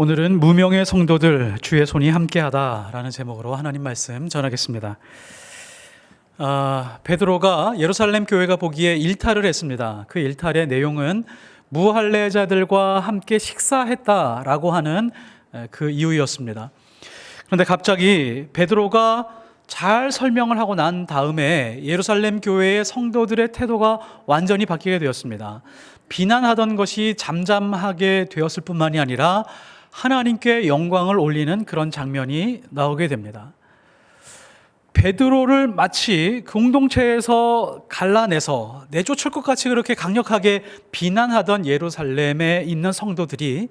오늘은 무명의 성도들 주의 손이 함께하다라는 제목으로 하나님 말씀 전하겠습니다. 아, 베드로가 예루살렘 교회가 보기에 일탈을 했습니다. 그 일탈의 내용은 무할례자들과 함께 식사했다라고 하는 에, 그 이유였습니다. 그런데 갑자기 베드로가 잘 설명을 하고 난 다음에 예루살렘 교회의 성도들의 태도가 완전히 바뀌게 되었습니다. 비난하던 것이 잠잠하게 되었을 뿐만이 아니라 하나님께 영광을 올리는 그런 장면이 나오게 됩니다. 베드로를 마치 공동체에서 갈라내서 내쫓을 것 같이 그렇게 강력하게 비난하던 예루살렘에 있는 성도들이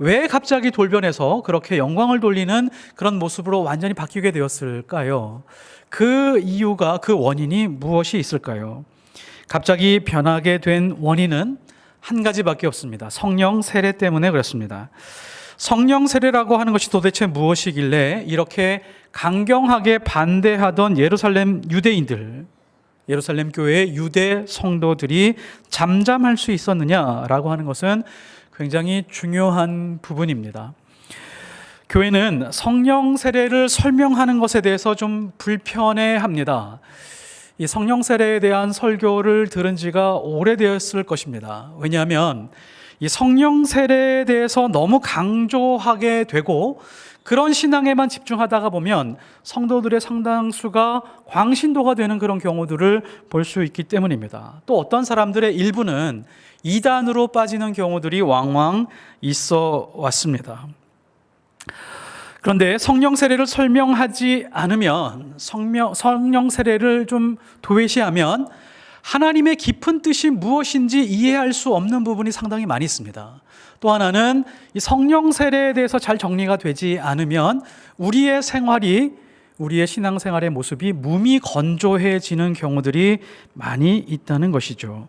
왜 갑자기 돌변해서 그렇게 영광을 돌리는 그런 모습으로 완전히 바뀌게 되었을까요? 그 이유가 그 원인이 무엇이 있을까요? 갑자기 변하게 된 원인은 한 가지밖에 없습니다. 성령 세례 때문에 그렇습니다. 성령 세례라고 하는 것이 도대체 무엇이길래 이렇게 강경하게 반대하던 예루살렘 유대인들, 예루살렘 교회의 유대 성도들이 잠잠할 수 있었느냐라고 하는 것은 굉장히 중요한 부분입니다. 교회는 성령 세례를 설명하는 것에 대해서 좀 불편해 합니다. 이 성령 세례에 대한 설교를 들은 지가 오래되었을 것입니다. 왜냐하면 이 성령 세례에 대해서 너무 강조하게 되고 그런 신앙에만 집중하다가 보면 성도들의 상당수가 광신도가 되는 그런 경우들을 볼 수 있기 때문입니다. 또 어떤 사람들의 일부는 이단으로 빠지는 경우들이 왕왕 있어 왔습니다. 그런데 성령 세례를 설명하지 않으면 성령, 세례를 좀 도외시하면 하나님의 깊은 뜻이 무엇인지 이해할 수 없는 부분이 상당히 많이 있습니다. 또 하나는 이 성령 세례에 대해서 잘 정리가 되지 않으면 우리의 생활이 우리의 신앙생활의 모습이 무미건조해지는 경우들이 많이 있다는 것이죠.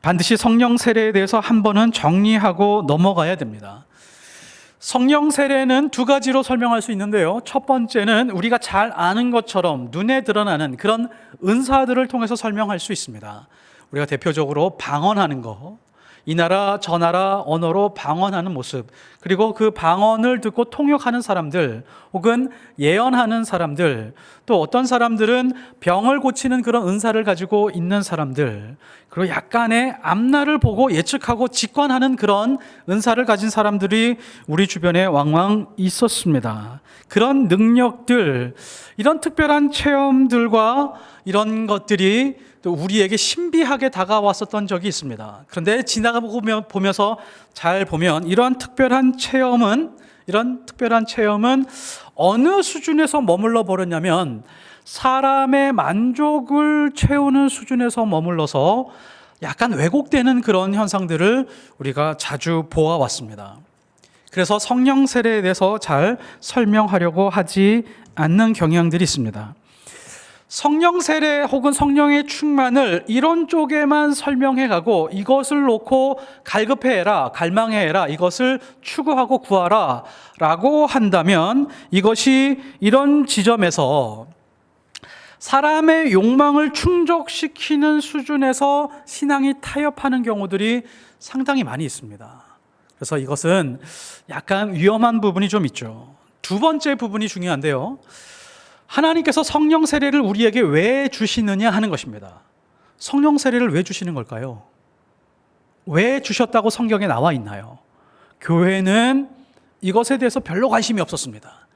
반드시 성령 세례에 대해서 한 번은 정리하고 넘어가야 됩니다. 성령 세례는 두 가지로 설명할 수 있는데요. 첫 번째는 우리가 잘 아는 것처럼 눈에 드러나는 그런 은사들을 통해서 설명할 수 있습니다. 우리가 대표적으로 방언하는 거, 이 나라 저 나라 언어로 방언하는 모습, 그리고 그 방언을 듣고 통역하는 사람들, 혹은 예언하는 사람들, 또 어떤 사람들은 병을 고치는 그런 은사를 가지고 있는 사람들, 그리고 약간의 앞날을 보고 예측하고 직관하는 그런 은사를 가진 사람들이 우리 주변에 왕왕 있었습니다. 그런 능력들, 이런 특별한 체험들과 이런 것들이 또 우리에게 신비하게 다가왔었던 적이 있습니다. 그런데 지나가 보면서 잘 보면 이러한 특별한 체험은 이런 특별한 체험은 어느 수준에서 머물러 버렸냐면 사람의 만족을 채우는 수준에서 머물러서 약간 왜곡되는 그런 현상들을 우리가 자주 보아왔습니다. 그래서 성령 세례에 대해서 잘 설명하려고 하지 않는 경향들이 있습니다. 성령 세례 혹은 성령의 충만을 이런 쪽에만 설명해 가고 이것을 놓고 갈급해라, 갈망해라, 이것을 추구하고 구하라 라고 한다면 이것이 이런 지점에서 사람의 욕망을 충족시키는 수준에서 신앙이 타협하는 경우들이 상당히 많이 있습니다. 그래서 이것은 약간 위험한 부분이 좀 있죠. 두 번째 부분이 중요한데요. 하나님께서 성령 세례를 우리에게 왜 주시느냐 하는 것입니다. 성령 세례를 왜 주시는 걸까요? 왜 주셨다고 성경에 나와 있나요? 교회는 이것에 대해서 별로 관심이 없었습니다.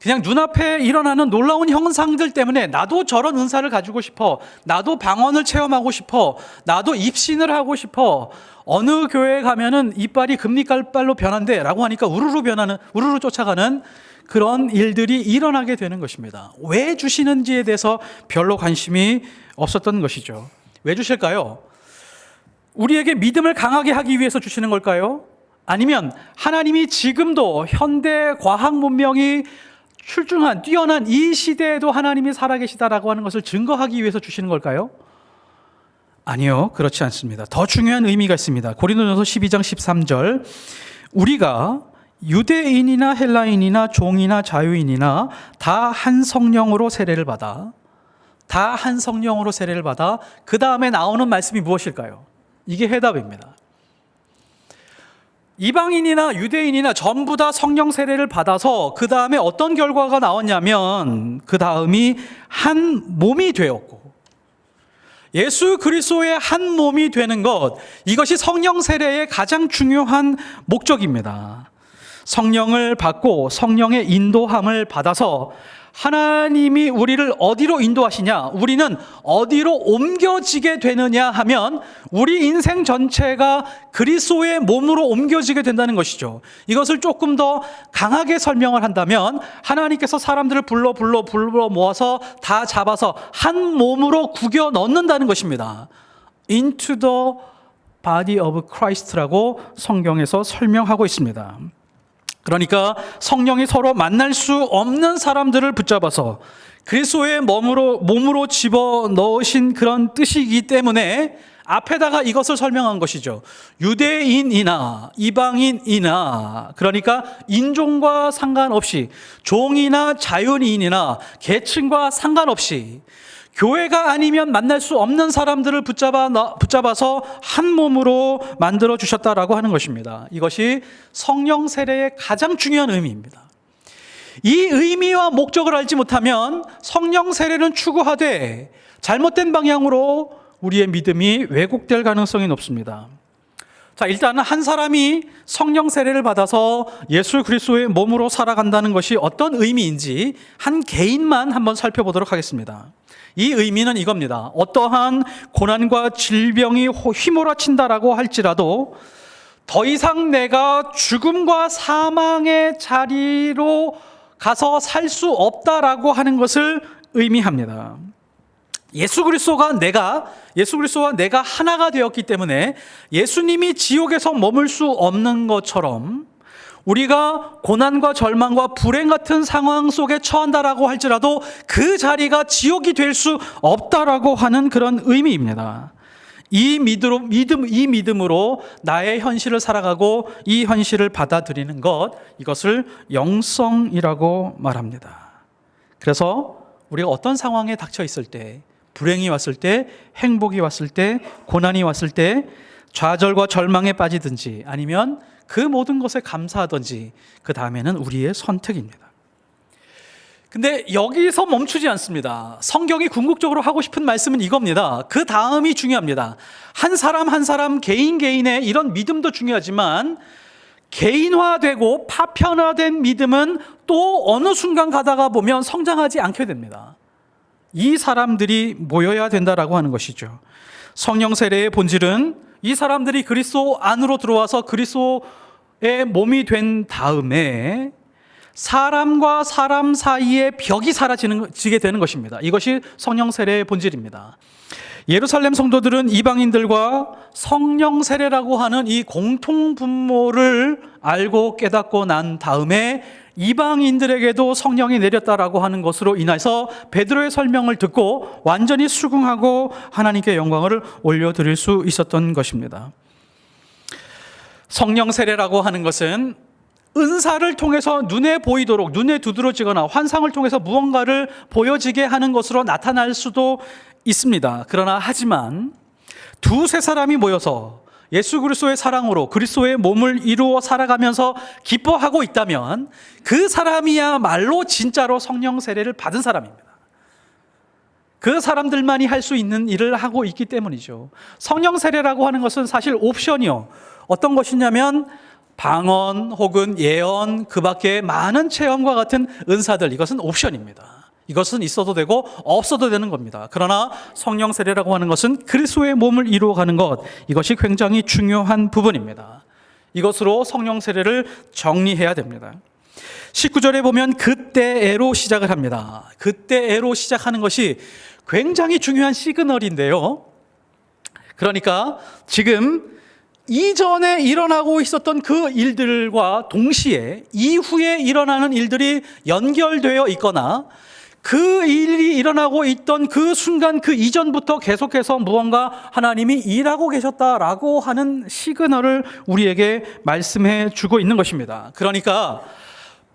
그냥 눈앞에 일어나는 놀라운 형상들 때문에 나도 저런 은사를 가지고 싶어. 나도 방언을 체험하고 싶어. 나도 입신을 하고 싶어. 어느 교회에 가면은 이빨이 금리깔빨로 변한대 라고 하니까 우르르 변하는, 우르르 쫓아가는 그런 일들이 일어나게 되는 것입니다. 왜 주시는지에 대해서 별로 관심이 없었던 것이죠. 왜 주실까요? 우리에게 믿음을 강하게 하기 위해서 주시는 걸까요? 아니면 하나님이 지금도 현대 과학 문명이 출중한 뛰어난 이 시대에도 하나님이 살아계시다라고 하는 것을 증거하기 위해서 주시는 걸까요? 아니요, 그렇지 않습니다. 더 중요한 의미가 있습니다. 고린도전서 12장 13절 우리가 유대인이나 헬라인이나 종이나 자유인이나 다 한 성령으로 세례를 받아 다 한 성령으로 세례를 받아 그 다음에 나오는 말씀이 무엇일까요? 이게 해답입니다. 이방인이나 유대인이나 전부 다 성령 세례를 받아서 그 다음에 어떤 결과가 나왔냐면 그 다음이 한 몸이 되었고 예수 그리스도의 한 몸이 되는 것 이것이 성령 세례의 가장 중요한 목적입니다. 성령을 받고 성령의 인도함을 받아서 하나님이 우리를 어디로 인도하시냐? 우리는 어디로 옮겨지게 되느냐 하면 우리 인생 전체가 그리스도의 몸으로 옮겨지게 된다는 것이죠. 이것을 조금 더 강하게 설명을 한다면 하나님께서 사람들을 불러 불러 불러 모아서 다 잡아서 한 몸으로 구겨 넣는다는 것입니다. into the body of Christ라고 성경에서 설명하고 있습니다. 그러니까 성령이 서로 만날 수 없는 사람들을 붙잡아서 그리스도의 몸으로 몸으로 집어 넣으신 그런 뜻이기 때문에 앞에다가 이것을 설명한 것이죠. 유대인이나 이방인이나 그러니까 인종과 상관없이 종이나 자연인이나 계층과 상관없이 교회가 아니면 만날 수 없는 사람들을 붙잡아 붙잡아서 한 몸으로 만들어 주셨다라고 하는 것입니다. 이것이 성령 세례의 가장 중요한 의미입니다. 이 의미와 목적을 알지 못하면 성령 세례는 추구하되 잘못된 방향으로 우리의 믿음이 왜곡될 가능성이 높습니다. 자, 일단은 한 사람이 성령 세례를 받아서 예수 그리스도의 몸으로 살아간다는 것이 어떤 의미인지 한 개인만 한번 살펴보도록 하겠습니다. 이 의미는 이겁니다. 어떠한 고난과 질병이 휘몰아친다라고 할지라도 더 이상 내가 죽음과 사망의 자리로 가서 살 수 없다라고 하는 것을 의미합니다. 예수 그리스도가 내가 예수 그리스도와 내가 하나가 되었기 때문에 예수님이 지옥에서 머물 수 없는 것처럼 우리가 고난과 절망과 불행 같은 상황 속에 처한다라고 할지라도 그 자리가 지옥이 될 수 없다라고 하는 그런 의미입니다. 이 믿음으로, 믿음, 이 믿음으로 나의 현실을 살아가고 이 현실을 받아들이는 것, 이것을 영성이라고 말합니다. 그래서 우리가 어떤 상황에 닥쳐 있을 때, 불행이 왔을 때, 행복이 왔을 때, 고난이 왔을 때, 좌절과 절망에 빠지든지 아니면 그 모든 것에 감사하든지 그 다음에는 우리의 선택입니다. 근데 여기서 멈추지 않습니다. 성경이 궁극적으로 하고 싶은 말씀은 이겁니다. 그 다음이 중요합니다. 한 사람 한 사람 개인 개인의 이런 믿음도 중요하지만 개인화되고 파편화된 믿음은 또 어느 순간 가다가 보면 성장하지 않게 됩니다. 이 사람들이 모여야 된다라고 하는 것이죠. 성령 세례의 본질은 이 사람들이 그리스도 안으로 들어와서 그리스도의 몸이 된 다음에 사람과 사람 사이의 벽이 사라지는 지게 되는 것입니다. 이것이 성령 세례의 본질입니다. 예루살렘 성도들은 이방인들과 성령 세례라고 하는 이 공통 분모를 알고 깨닫고 난 다음에 이방인들에게도 성령이 내렸다라고 하는 것으로 인해서 베드로의 설명을 듣고 완전히 수긍하고 하나님께 영광을 올려드릴 수 있었던 것입니다. 성령 세례라고 하는 것은 은사를 통해서 눈에 보이도록 눈에 두드러지거나 환상을 통해서 무언가를 보여지게 하는 것으로 나타날 수도 있습니다. 그러나 하지만 두세 사람이 모여서 예수 그리스도의 사랑으로 그리스도의 몸을 이루어 살아가면서 기뻐하고 있다면 그 사람이야말로 진짜로 성령 세례를 받은 사람입니다. 그 사람들만이 할 수 있는 일을 하고 있기 때문이죠. 성령 세례라고 하는 것은 사실 옵션이요. 어떤 것이냐면 방언 혹은 예언 그 밖에 많은 체험과 같은 은사들 이것은 옵션입니다. 이것은 있어도 되고 없어도 되는 겁니다. 그러나 성령 세례라고 하는 것은 그리스도의 몸을 이루어가는 것 이것이 굉장히 중요한 부분입니다. 이것으로 성령 세례를 정리해야 됩니다. 19절에 보면 그때애로 시작을 합니다. 그때애로 시작하는 것이 굉장히 중요한 시그널인데요. 그러니까 지금 이전에 일어나고 있었던 그 일들과 동시에 이후에 일어나는 일들이 연결되어 있거나 그 일이 일어나고 있던 그 순간 그 이전부터 계속해서 무언가 하나님이 일하고 계셨다라고 하는 시그널을 우리에게 말씀해 주고 있는 것입니다. 그러니까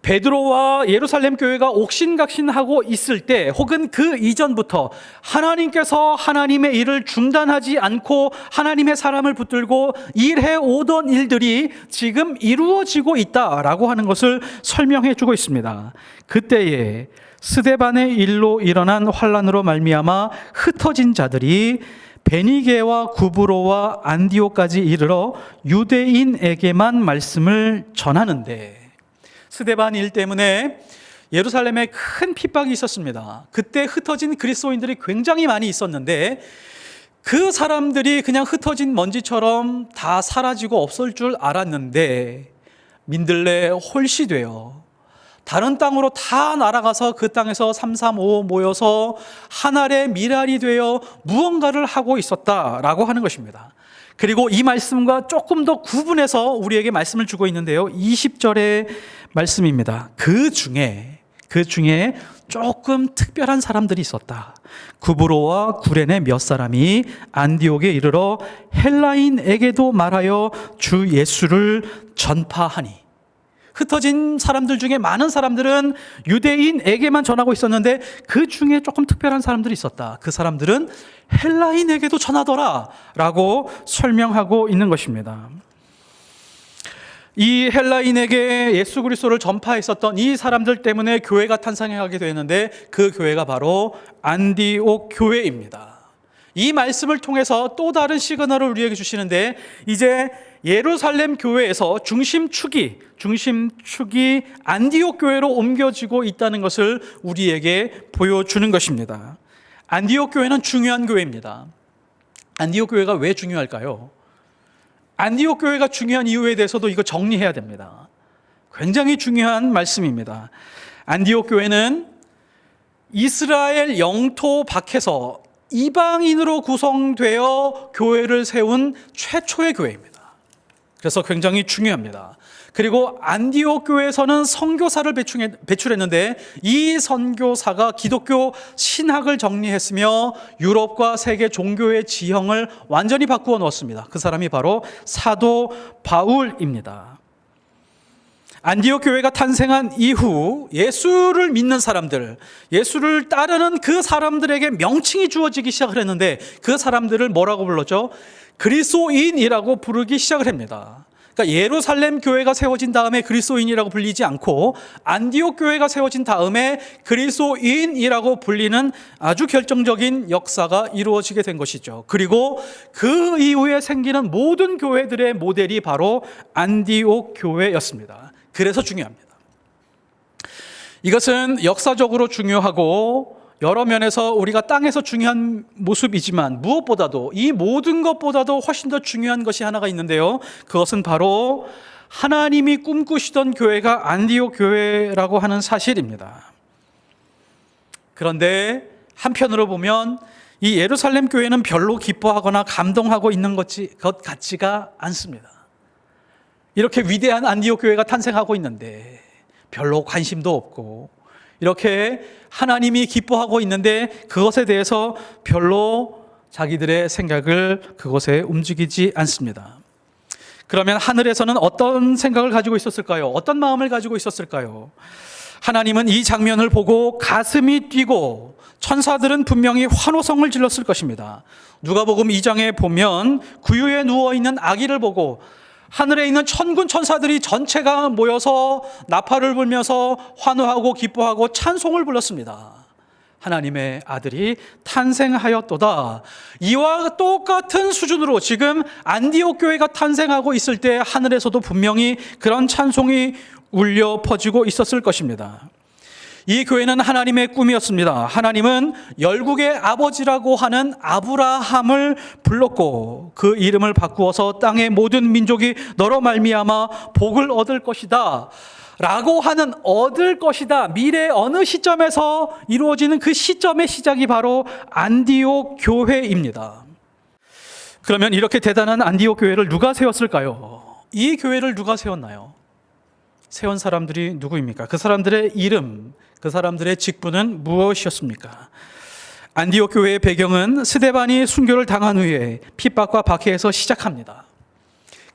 베드로와 예루살렘 교회가 옥신각신하고 있을 때 혹은 그 이전부터 하나님께서 하나님의 일을 중단하지 않고 하나님의 사람을 붙들고 일해 오던 일들이 지금 이루어지고 있다라고 하는 것을 설명해 주고 있습니다. 그때에 스데반의 일로 일어난 환란으로 말미암아 흩어진 자들이 베니게와 구브로와 안디오까지 이르러 유대인에게만 말씀을 전하는데 스데반 일 때문에 예루살렘에 큰 핍박이 있었습니다. 그때 흩어진 그리스도인들이 굉장히 많이 있었는데 그 사람들이 그냥 흩어진 먼지처럼 다 사라지고 없을 줄 알았는데 민들레 홀씨 되어 다른 땅으로 다 날아가서 그 땅에서 삼삼오오 모여서 하늘의 미랄이 되어 무언가를 하고 있었다라고 하는 것입니다. 그리고 이 말씀과 조금 더 구분해서 우리에게 말씀을 주고 있는데요. 20절의 말씀입니다. 그 중에 그 중에 조금 특별한 사람들이 있었다. 구브로와 구레네 몇 사람이 안디옥에 이르러 헬라인에게도 말하여 주 예수를 전파하니 흩어진 사람들 중에 많은 사람들은 유대인에게만 전하고 있었는데 그 중에 조금 특별한 사람들이 있었다. 그 사람들은 헬라인에게도 전하더라. 라고 설명하고 있는 것입니다. 이 헬라인에게 예수 그리스도를 전파했었던 이 사람들 때문에 교회가 탄생하게 되는데 그 교회가 바로 안디옥 교회입니다. 이 말씀을 통해서 또 다른 시그널을 우리에게 주시는데 이제 예루살렘 교회에서 중심축이 중심축이 안디옥 교회로 옮겨지고 있다는 것을 우리에게 보여주는 것입니다. 안디옥 교회는 중요한 교회입니다. 안디옥 교회가 왜 중요할까요? 안디옥 교회가 중요한 이유에 대해서도 이거 정리해야 됩니다. 굉장히 중요한 말씀입니다. 안디옥 교회는 이스라엘 영토 밖에서 이방인으로 구성되어 교회를 세운 최초의 교회입니다. 그래서 굉장히 중요합니다. 그리고 안디옥 교회에서는 선교사를 배출했는데 이 선교사가 기독교 신학을 정리했으며 유럽과 세계 종교의 지형을 완전히 바꾸어 놓았습니다. 그 사람이 바로 사도 바울입니다. 안디옥 교회가 탄생한 이후 예수를 믿는 사람들, 예수를 따르는 그 사람들에게 명칭이 주어지기 시작을 했는데 그 사람들을 뭐라고 불렀죠? 그리스도인이라고 부르기 시작을 합니다. 그러니까 예루살렘 교회가 세워진 다음에 그리스도인이라고 불리지 않고 안디옥 교회가 세워진 다음에 그리스도인이라고 불리는 아주 결정적인 역사가 이루어지게 된 것이죠. 그리고 그 이후에 생기는 모든 교회들의 모델이 바로 안디옥 교회였습니다. 그래서 중요합니다. 이것은 역사적으로 중요하고 여러 면에서 우리가 땅에서 중요한 모습이지만 무엇보다도 이 모든 것보다도 훨씬 더 중요한 것이 하나가 있는데요. 그것은 바로 하나님이 꿈꾸시던 교회가 안디옥 교회라고 하는 사실입니다. 그런데 한편으로 보면 이 예루살렘 교회는 별로 기뻐하거나 감동하고 있는 것 같지가 않습니다. 이렇게 위대한 안디옥 교회가 탄생하고 있는데 별로 관심도 없고 이렇게 하나님이 기뻐하고 있는데 그것에 대해서 별로 자기들의 생각을 그것에 움직이지 않습니다. 그러면 하늘에서는 어떤 생각을 가지고 있었을까요? 어떤 마음을 가지고 있었을까요? 하나님은 이 장면을 보고 가슴이 뛰고 천사들은 분명히 환호성을 질렀을 것입니다. 누가복음 2장에 보면 구유에 누워 있는 아기를 보고 하늘에 있는 천군 천사들이 전체가 모여서 나팔을 불면서 환호하고 기뻐하고 찬송을 불렀습니다. 하나님의 아들이 탄생하였도다. 이와 똑같은 수준으로 지금 안디옥 교회가 탄생하고 있을 때 하늘에서도 분명히 그런 찬송이 울려 퍼지고 있었을 것입니다. 이 교회는 하나님의 꿈이었습니다. 하나님은 열국의 아버지라고 하는 아브라함을 불렀고 그 이름을 바꾸어서 땅의 모든 민족이 너로 말미암아 복을 얻을 것이다. 라고 하는 얻을 것이다. 미래 어느 시점에서 이루어지는 그 시점의 시작이 바로 안디옥 교회입니다. 그러면 이렇게 대단한 안디옥 교회를 누가 세웠을까요? 이 교회를 누가 세웠나요? 세운 사람들이 누구입니까? 그 사람들의 이름, 그 사람들의 직분은 무엇이었습니까? 안디옥 교회의 배경은 스데반이 순교를 당한 후에 핍박과 박해에서 시작합니다.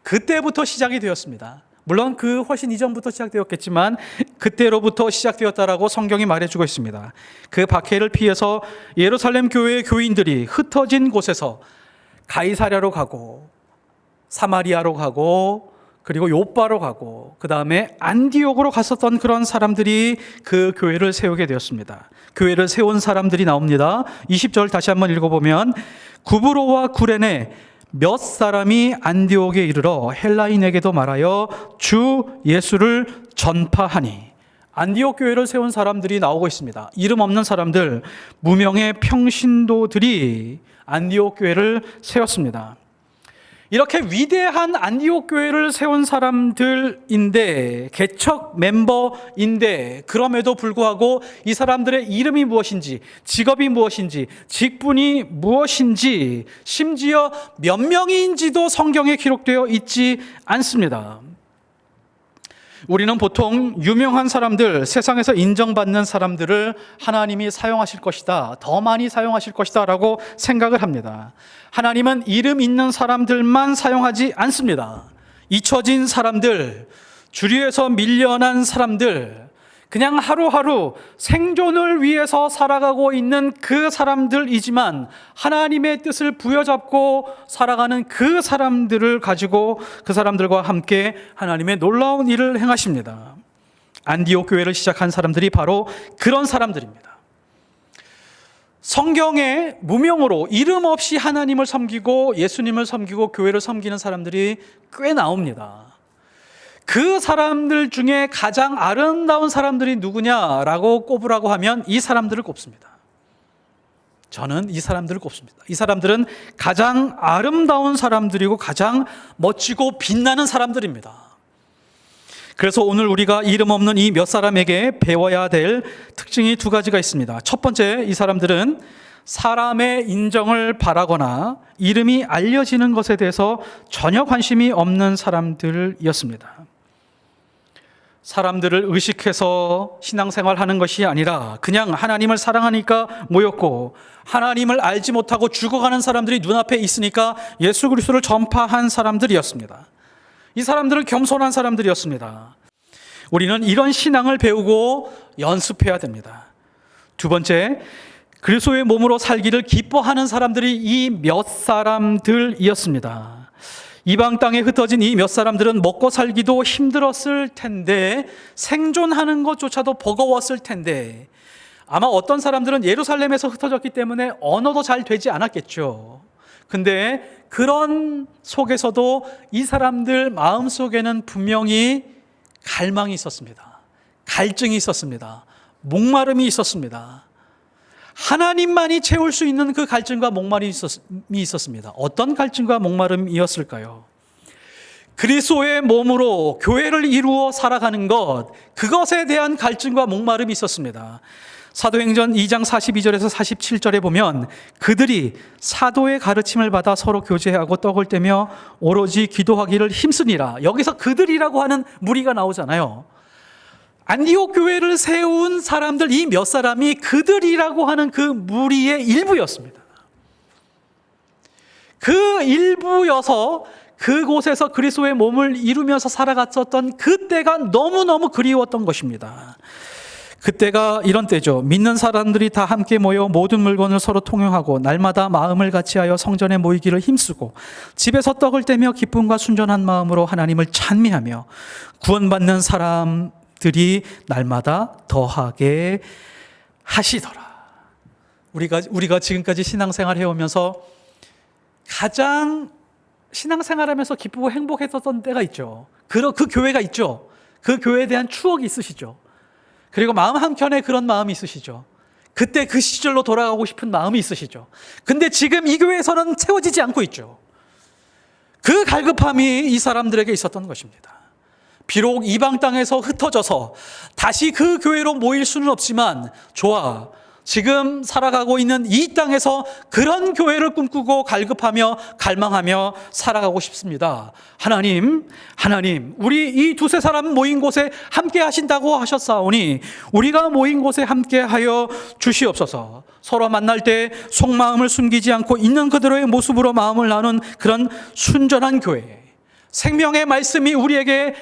그때부터 시작이 되었습니다. 물론 그 훨씬 이전부터 시작되었겠지만 그때로부터 시작되었다라고 성경이 말해주고 있습니다. 그 박해를 피해서 예루살렘 교회의 교인들이 흩어진 곳에서 가이사랴로 가고 사마리아로 가고 그리고 요바로 가고 그 다음에 안디옥으로 갔었던 그런 사람들이 그 교회를 세우게 되었습니다. 교회를 세운 사람들이 나옵니다. 20절 다시 한번 읽어보면 구브로와 구레네 몇 사람이 안디옥에 이르러 헬라인에게도 말하여 주 예수를 전파하니 안디옥 교회를 세운 사람들이 나오고 있습니다. 이름 없는 사람들, 무명의 평신도들이 안디옥 교회를 세웠습니다. 이렇게 위대한 안디옥 교회를 세운 사람들인데 개척 멤버인데 그럼에도 불구하고 이 사람들의 이름이 무엇인지 직업이 무엇인지 직분이 무엇인지 심지어 몇 명인지도 성경에 기록되어 있지 않습니다. 우리는 보통 유명한 사람들, 세상에서 인정받는 사람들을 하나님이 사용하실 것이다, 더 많이 사용하실 것이다 라고 생각을 합니다. 하나님은 이름 있는 사람들만 사용하지 않습니다. 잊혀진 사람들, 주류에서 밀려난 사람들, 그냥 하루하루 생존을 위해서 살아가고 있는 그 사람들이지만 하나님의 뜻을 부여잡고 살아가는 그 사람들을 가지고 그 사람들과 함께 하나님의 놀라운 일을 행하십니다. 안디옥 교회를 시작한 사람들이 바로 그런 사람들입니다. 성경에 무명으로 이름 없이 하나님을 섬기고 예수님을 섬기고 교회를 섬기는 사람들이 꽤 나옵니다. 그 사람들 중에 가장 아름다운 사람들이 누구냐라고 꼽으라고 하면 이 사람들을 꼽습니다. 저는 이 사람들을 꼽습니다. 이 사람들은 가장 아름다운 사람들이고 가장 멋지고 빛나는 사람들입니다. 그래서 오늘 우리가 이름 없는 이 몇 사람에게 배워야 될 특징이 두 가지가 있습니다. 첫 번째, 이 사람들은 사람의 인정을 바라거나 이름이 알려지는 것에 대해서 전혀 관심이 없는 사람들이었습니다. 사람들을 의식해서 신앙생활 하는 것이 아니라 그냥 하나님을 사랑하니까 모였고 하나님을 알지 못하고 죽어가는 사람들이 눈앞에 있으니까 예수 그리스도를 전파한 사람들이었습니다. 이 사람들은 겸손한 사람들이었습니다. 우리는 이런 신앙을 배우고 연습해야 됩니다. 두 번째, 그리스도의 몸으로 살기를 기뻐하는 사람들이 이 몇 사람들이었습니다. 이방 땅에 흩어진 이 몇 사람들은 먹고 살기도 힘들었을 텐데 생존하는 것조차도 버거웠을 텐데 아마 어떤 사람들은 예루살렘에서 흩어졌기 때문에 언어도 잘 되지 않았겠죠. 근데 그런 속에서도 이 사람들 마음 속에는 분명히 갈망이 있었습니다. 갈증이 있었습니다. 목마름이 있었습니다. 하나님만이 채울 수 있는 그 갈증과 목마름이 있었, 습니다 어떤 갈증과 목마름이었을까요? 그리스도의 몸으로 교회를 이루어 살아가는 것, 그것에 대한 갈증과 목마름이 있었습니다. 사도행전 2장 42절에서 47절에 보면 그들이 사도의 가르침을 받아 서로 교제하고 떡을 떼며 오로지 기도하기를 힘쓰니라. 여기서 그들이라고 하는 무리가 나오잖아요. 안디옥 교회를 세운 사람들 이 몇 사람이 그들이라고 하는 그 무리의 일부였습니다. 그 일부여서 그곳에서 그리스도의 몸을 이루면서 살아갔었던 그때가 너무너무 그리웠던 것입니다. 그때가 이런 때죠. 믿는 사람들이 다 함께 모여 모든 물건을 서로 통용하고 날마다 마음을 같이하여 성전에 모이기를 힘쓰고 집에서 떡을 떼며 기쁨과 순전한 마음으로 하나님을 찬미하며 구원받는 사람 들이 날마다 더하게 하시더라. 우리가 우리가 지금까지 신앙생활 해오면서 가장 신앙생활하면서 기쁘고 행복했었던 때가 있죠. 그, 그 교회가 있죠. 그 교회에 대한 추억이 있으시죠. 그리고 마음 한켠에 그런 마음이 있으시죠. 그때 그 시절로 돌아가고 싶은 마음이 있으시죠. 근데 지금 이 교회에서는 채워지지 않고 있죠. 그 갈급함이 이 사람들에게 있었던 것입니다. 비록 이방 땅에서 흩어져서 다시 그 교회로 모일 수는 없지만 좋아. 지금 살아가고 있는 이 땅에서 그런 교회를 꿈꾸고 갈급하며 갈망하며 살아가고 싶습니다. 하나님, 하나님, 우리 이 두세 사람 모인 곳에 함께 하신다고 하셨사오니 우리가 모인 곳에 함께 하여 주시옵소서. 서로 만날 때 속마음을 숨기지 않고 있는 그대로의 모습으로 마음을 나눈 그런 순전한 교회. 생명의 말씀이 우리에게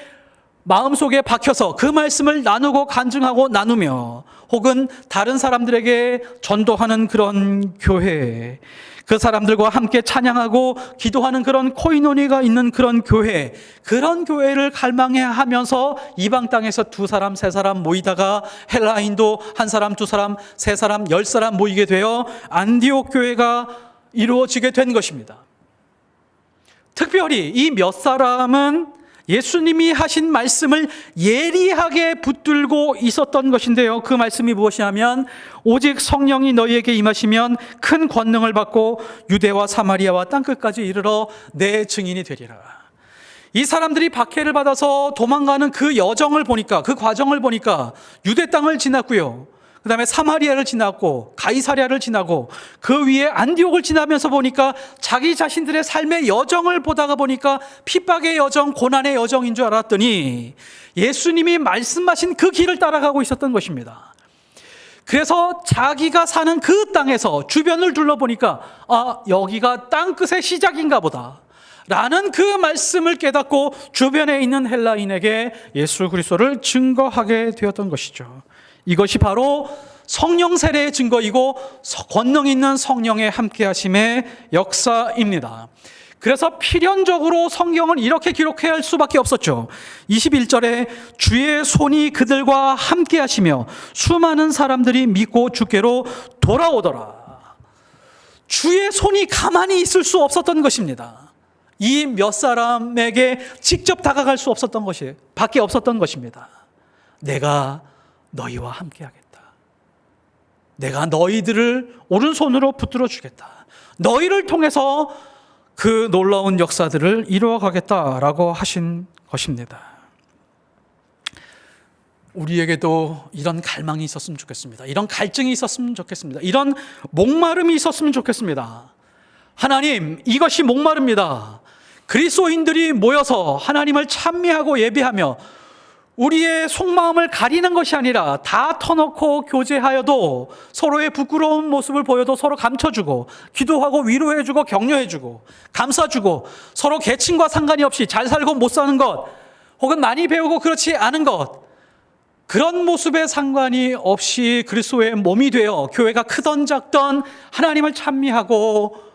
마음속에 박혀서 그 말씀을 나누고 간증하고 나누며 혹은 다른 사람들에게 전도하는 그런 교회, 그 사람들과 함께 찬양하고 기도하는 그런 코이노니가 있는 그런 교회, 그런 교회를 갈망해 하면서 이방 땅에서 두 사람, 세 사람 모이다가 헬라인도 한 사람, 두 사람, 세 사람, 열 사람 모이게 되어 안디옥 교회가 이루어지게 된 것입니다. 특별히 이 몇 사람은 예수님이 하신 말씀을 예리하게 붙들고 있었던 것인데요. 그 말씀이 무엇이냐면 오직 성령이 너희에게 임하시면 큰 권능을 받고 유대와 사마리아와 땅 끝까지 이르러 내 증인이 되리라. 이 사람들이 박해를 받아서 도망가는 그 여정을 보니까 그 과정을 보니까 유대 땅을 지났고요. 그 다음에 사마리아를 지났고 가이사리아를 지나고 그 위에 안디옥을 지나면서 보니까 자기 자신들의 삶의 여정을 보다가 보니까 핍박의 여정, 고난의 여정인 줄 알았더니 예수님이 말씀하신 그 길을 따라가고 있었던 것입니다. 그래서 자기가 사는 그 땅에서 주변을 둘러보니까 아, 여기가 땅 끝의 시작인가 보다. 라는 그 말씀을 깨닫고 주변에 있는 헬라인에게 예수 그리스도를 증거하게 되었던 것이죠. 이것이 바로 성령 세례의 증거이고 권능 있는 성령의 함께 하심의 역사입니다. 그래서 필연적으로 성경을 이렇게 기록해야 할 수밖에 없었죠. 21절에 주의 손이 그들과 함께 하시며 수많은 사람들이 믿고 주께로 돌아오더라. 주의 손이 가만히 있을 수 없었던 것입니다. 이 몇 사람에게 직접 다가갈 수 없었던 것이 밖에 없었던 것입니다. 내가 너희와 함께 하겠다. 내가 너희들을 오른손으로 붙들어 주겠다. 너희를 통해서 그 놀라운 역사들을 이루어 가겠다라고 하신 것입니다. 우리에게도 이런 갈망이 있었으면 좋겠습니다. 이런 갈증이 있었으면 좋겠습니다. 이런 목마름이 있었으면 좋겠습니다. 하나님, 이것이 목마릅니다. 그리스도인들이 모여서 하나님을 찬미하고 예배하며 우리의 속마음을 가리는 것이 아니라 다 터놓고 교제하여도 서로의 부끄러운 모습을 보여도 서로 감춰주고 기도하고 위로해주고 격려해주고 감싸주고 서로 계층과 상관이 없이 잘 살고 못 사는 것 혹은 많이 배우고 그렇지 않은 것 그런 모습에 상관이 없이 그리스도의 몸이 되어 교회가 크던 작던 하나님을 찬미하고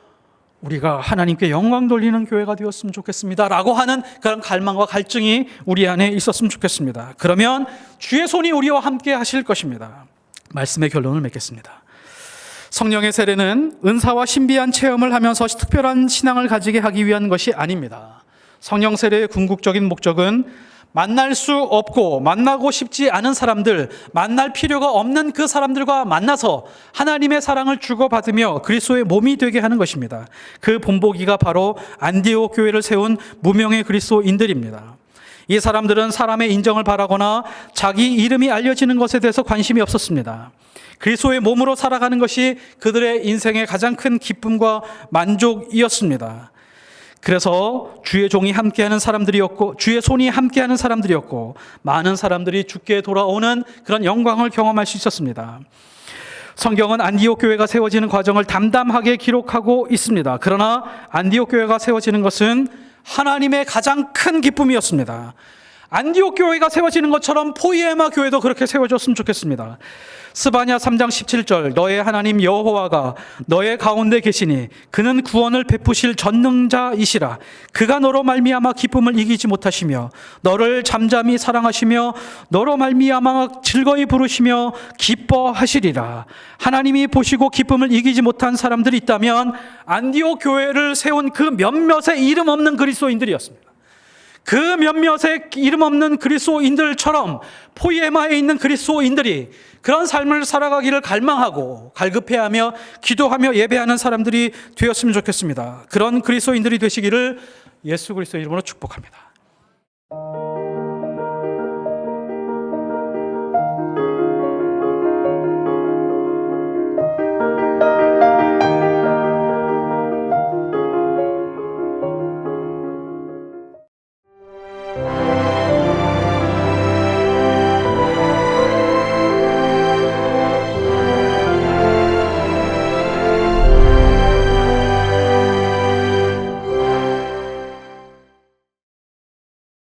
우리가 하나님께 영광 돌리는 교회가 되었으면 좋겠습니다. 라고 하는 그런 갈망과 갈증이 우리 안에 있었으면 좋겠습니다. 그러면 주의 손이 우리와 함께 하실 것입니다. 말씀의 결론을 맺겠습니다. 성령의 세례는 은사와 신비한 체험을 하면서 특별한 신앙을 가지게 하기 위한 것이 아닙니다. 성령 세례의 궁극적인 목적은 만날 수 없고 만나고 싶지 않은 사람들, 만날 필요가 없는 그 사람들과 만나서 하나님의 사랑을 주고받으며 그리스도의 몸이 되게 하는 것입니다. 그 본보기가 바로 안디옥 교회를 세운 무명의 그리스도인들입니다. 이 사람들은 사람의 인정을 바라거나 자기 이름이 알려지는 것에 대해서 관심이 없었습니다. 그리스도의 몸으로 살아가는 것이 그들의 인생의 가장 큰 기쁨과 만족이었습니다. 그래서 주의 종이 함께하는 사람들이었고 주의 손이 함께하는 사람들이었고 많은 사람들이 주께 돌아오는 그런 영광을 경험할 수 있었습니다. 성경은 안디옥 교회가 세워지는 과정을 담담하게 기록하고 있습니다. 그러나 안디옥 교회가 세워지는 것은 하나님의 가장 큰 기쁨이었습니다. 안디옥 교회가 세워지는 것처럼 포이에마 교회도 그렇게 세워졌으면 좋겠습니다. 스바냐 3장 17절 너의 하나님 여호와가 너의 가운데 계시니 그는 구원을 베푸실 전능자이시라 그가 너로 말미암아 기쁨을 이기지 못하시며 너를 잠잠히 사랑하시며 너로 말미암아 즐거이 부르시며 기뻐하시리라 하나님이 보시고 기쁨을 이기지 못한 사람들이 있다면 안디옥 교회를 세운 그 몇몇의 이름 없는 그리스도인들이었습니다. 그 몇몇의 이름 없는 그리스도인들처럼 포이에마에 있는 그리스도인들이 그런 삶을 살아가기를 갈망하고 갈급해하며 기도하며 예배하는 사람들이 되었으면 좋겠습니다. 그런 그리스도인들이 되시기를 예수 그리스도 이름으로 축복합니다.